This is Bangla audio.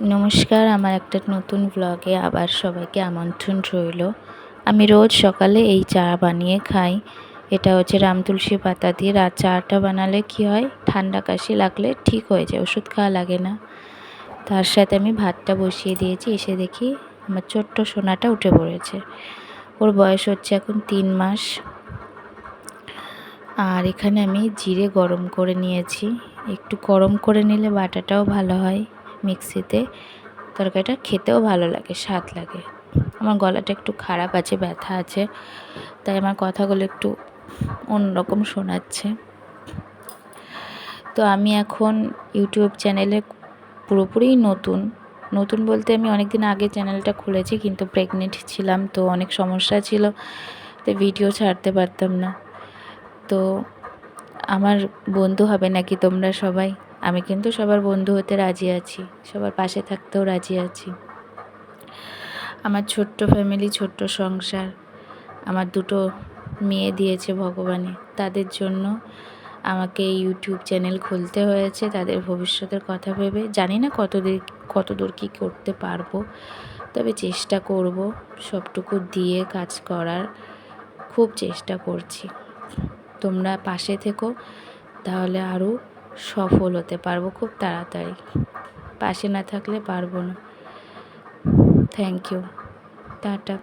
নমস্কার, আমার একটা নতুন ব্লগে আবার সবাইকে আমন্ত্রণ রইল। আমি রোজ সকালে এই চা বানিয়ে খাই। এটা হচ্ছে রাম তুলসী পাতা দিয়ে। আর চাটা বানালে কি হয়? ঠান্ডা কাশি লাগলে ঠিক হয়ে যায়, ওষুধ খাওয়া লাগে না। তার সাথে আমি ভাতটা বসিয়ে দিয়েছি, এসে দেখি আমার ছোট্ট সোনাটা উঠে পড়েছে। ওর বয়স হচ্ছে এখন তিন মাস। আর এখানে আমি জিরে গরম করে নিয়েছি। একটু গরম করে নিলে বাটাটাও ভালো হয়। মিক্সিতে। তরকারিটা খেতেও ভালো লাগে, স্বাদ লাগে। আমার গলাটা একটু খারাপ আছে, ব্যথা আছে, তাই আমার কথাগুলো একটু অন্যরকম শোনাচ্ছে। তো আমি এখন ইউটিউব চ্যানেলে পুরোপুরি নতুন। নতুন বলতে আমি অনেক দিন আগে চ্যানেলটা খুলেছি, কিন্তু প্রেগনেন্ট ছিলাম, তো অনেক সমস্যা ছিল তো ভিডিও ছাড়তে পারতাম না। তো আমার বন্ধু হবে নাকি তোমরা সবাই? আমি কিন্তু সবার বন্ধু হতে রাজি আছি, সবার পাশে থাকতেও রাজি আছি। আমার ছোট্ট ফ্যামিলি ছোট্ট সংসার, আমার দুটো মেয়ে দিয়েছে ভগবানে। তাদের জন্য আমাকে ইউটিউব চ্যানেল খুলতে হয়েছে, তাদের ভবিষ্যতের কথা ভেবে। জানি না কত দূর কত দূর কী করতে পারব, তবে চেষ্টা করব সবটুকু দিয়ে কাজ করার। খুব চেষ্টা করছি। তোমরা পাশে থেকো, তাহলে আরও সফল হতে পারব খুব তাড়াতাড়ি। পাশে না থাকলে পারব না। Thank you tata.